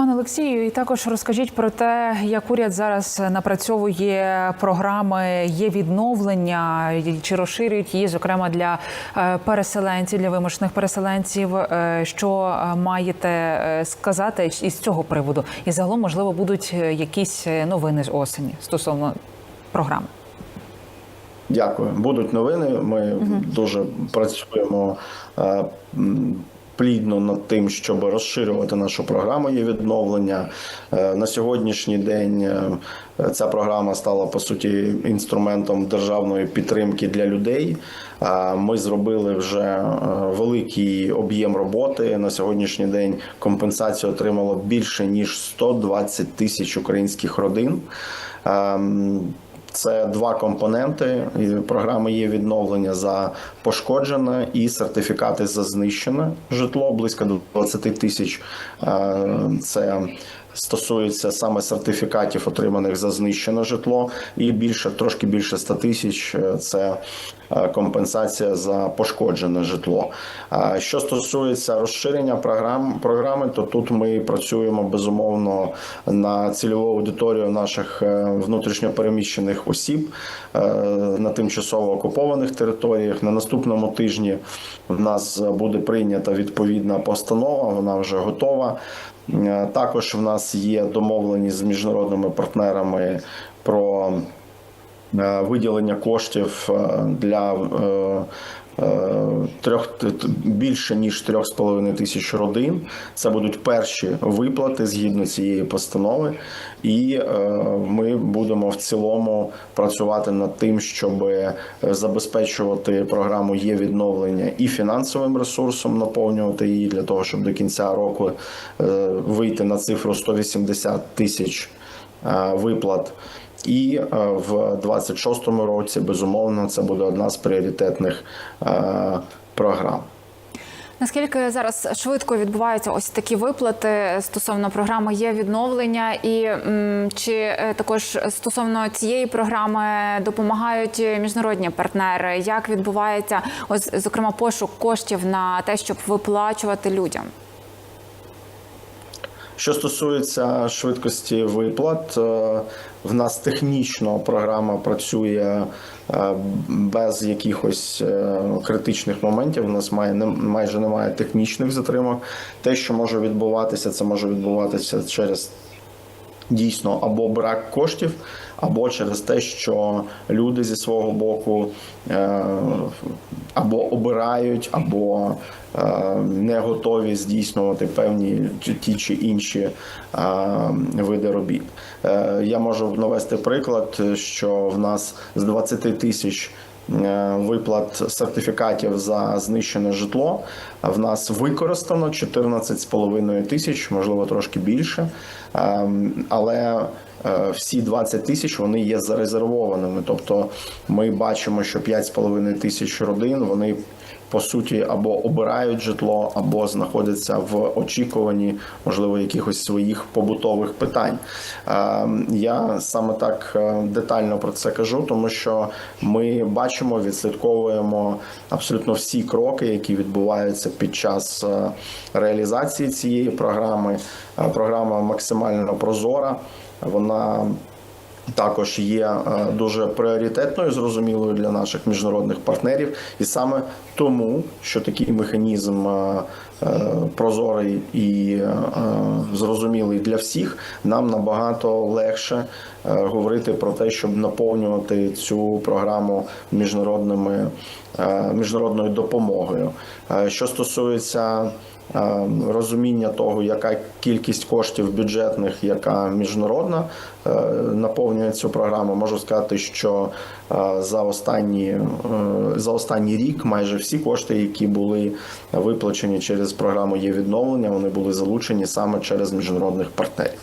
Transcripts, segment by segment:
Пане Олексію, і також розкажіть про те, як уряд зараз напрацьовує програми є відновлення, чи розширюють її, зокрема для е, переселенців, для вимушених переселенців. Е, Що е, маєте сказати із цього приводу? І загалом, можливо, будуть якісь новини з осені стосовно програми. Дякую. Будуть новини. Ми дуже працюємо плідно над тим, щоб розширювати нашу програму є відновлення. Е, На сьогоднішній день е, ця програма стала по суті інструментом державної підтримки для людей. Е, Ми зробили вже великий об'єм роботи. На сьогоднішній день компенсацію отримало більше ніж 120 тисяч українських родин. Це два компоненти програми є відновлення за пошкоджене і сертифікати за знищене житло близько до 20 тисяч. Е, Це стосується саме сертифікатів, отриманих за знищене житло, і більше трошки більше 100 тисяч е, це е, компенсація за пошкоджене житло. Е, Що стосується розширення програм програми, то тут ми працюємо безумовно на цільову аудиторію наших внутрішньопереміщених осіб на тимчасово окупованих територіях. На наступному тижні в нас буде прийнята відповідна постанова. Вона вже готова. Е, Також в нас є домовленість з міжнародними партнерами про виділення коштів е, для е, е, трьох більше ніж трьох з половиною тисяч родин. Це будуть перші виплати згідно цієї постанови, і е, ми будемо в цілому працювати над тим, щоб е, забезпечувати програму є відновлення і фінансовим ресурсом, наповнювати її для того, щоб до кінця року е, вийти на цифру 180 тисяч е, виплат. І е, в 26-му році, безумовно, це буде одна з пріоритетних е, програм. Наскільки зараз швидко відбуваються ось такі виплати стосовно програми є відновлення, і чи е, також стосовно цієї програми допомагають міжнародні партнери? Як відбувається ось зокрема пошук коштів на те, щоб виплачувати людям? Що стосується швидкості виплат, е, в нас технічно програма працює е, без якихось е, критичних моментів. У нас має майже немає технічних затримок. Те, що може відбуватися, це може відбуватися через дійсно або брак коштів, або через те, що люди зі свого боку е, або обирають, або е, не готові здійснювати певні ті чи інші е, види робіт. Я можу навести приклад, що в нас з 20 тисяч виплат сертифікатів за знищене житло. В нас використано 14,5 тисяч, можливо, трошки більше. Ем, Але е, всі 20 тисяч вони є зарезервованими. Тобто ми бачимо, що 5,5 тисяч родин вони. По суті, або обирають житло, або знаходяться в очікуванні, можливо, якихось своїх побутових питань. Е, Я саме так е, детально про це кажу, тому що ми бачимо, відслідковуємо абсолютно всі кроки, які відбуваються під час е, реалізації цієї програми. Програма максимально прозора. Вона також є е, дуже пріоритетною, зрозумілою для наших міжнародних партнерів, і саме тому, що такий механізм е, е, прозорий і зрозумілий для всіх, нам набагато легше говорити про те, щоб наповнювати цю програму міжнародними міжнародною допомогою. Що стосується розуміння того, яка кількість коштів бюджетних, яка міжнародна е, наповнює цю програму. Можу сказати, що е, за останні е, за останній рік майже всі кошти, які були виплачені через програму є відновлення, вони були залучені саме через міжнародних партнерів.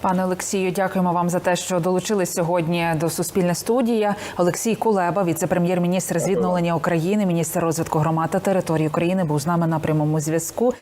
Пане Олексію, дякуємо вам за те, що долучились сьогодні до Суспільне студія. Олексій Кулеба, віце-прем'єр-міністр з відновлення України, міністр розвитку громад та території України, був з нами на прямому зв'язку.